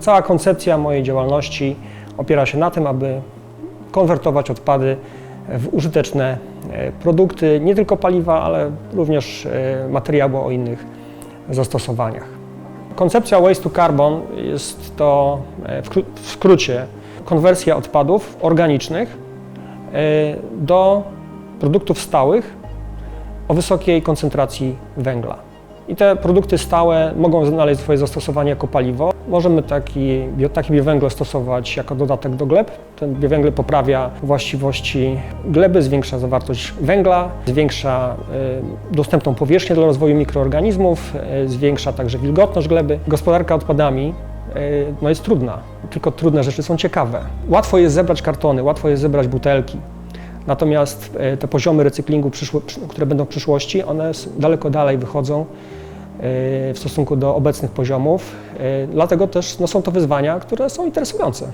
Cała koncepcja mojej działalności opiera się na tym, aby konwertować odpady w użyteczne e, produkty, nie tylko paliwa, ale również e, materiały o innych zastosowaniach. Koncepcja Waste to Carbon jest to e, w kró- w skrócie konwersja odpadów organicznych do produktów stałych o wysokiej koncentracji węgla. I te produkty stałe mogą znaleźć swoje zastosowanie jako paliwo. Możemy taki, taki biowęgiel stosować jako dodatek do gleb. Ten biowęgiel poprawia właściwości gleby, zwiększa zawartość węgla, zwiększa y, dostępną powierzchnię dla rozwoju mikroorganizmów, y, zwiększa także wilgotność gleby. Gospodarka odpadami y, no jest trudna, tylko trudne rzeczy są ciekawe. Łatwo jest zebrać kartony, łatwo jest zebrać butelki, Natomiast e, te poziomy recyklingu, które będą w przyszłości, one daleko dalej wychodzą e, w stosunku do obecnych poziomów. E, Dlatego też no, są to wyzwania, które są interesujące.